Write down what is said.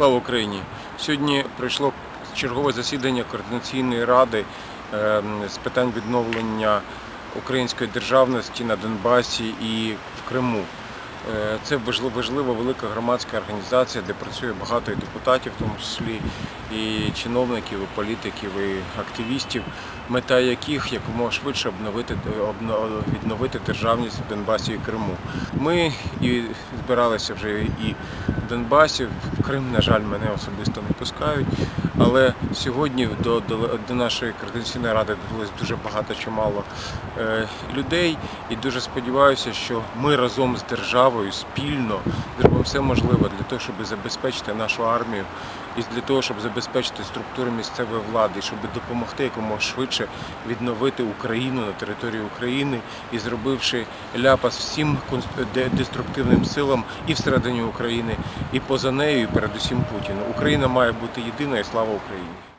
Слава Україні! Сьогодні прийшло чергове засідання координаційної ради е, з питань відновлення української державності на Донбасі і в Криму. Е, Це важлива, велика громадська організація, де працює багато депутатів, в тому числі і чиновників, і політиків, і активістів, мета яких якомога швидше обновити відновити державність в Донбасі і Криму. Ми і збиралися вже і в Донбасі, Крим, на жаль, мене особисто не пускають. Але сьогодні до, до, до нашої координаційної ради додалось дуже багато чимало е, людей, і дуже сподіваюся, що ми разом з державою спільно зробимо все можливе для того, щоб забезпечити нашу армію і для того, щоб забезпечити структури місцевої влади, щоб допомогти якомога швидше відновити Україну на території України і зробивши ляпас всім деструктивним силам і всередині України, і поза нею, і передусім Путіну. Україна має бути єдина і слава Україні.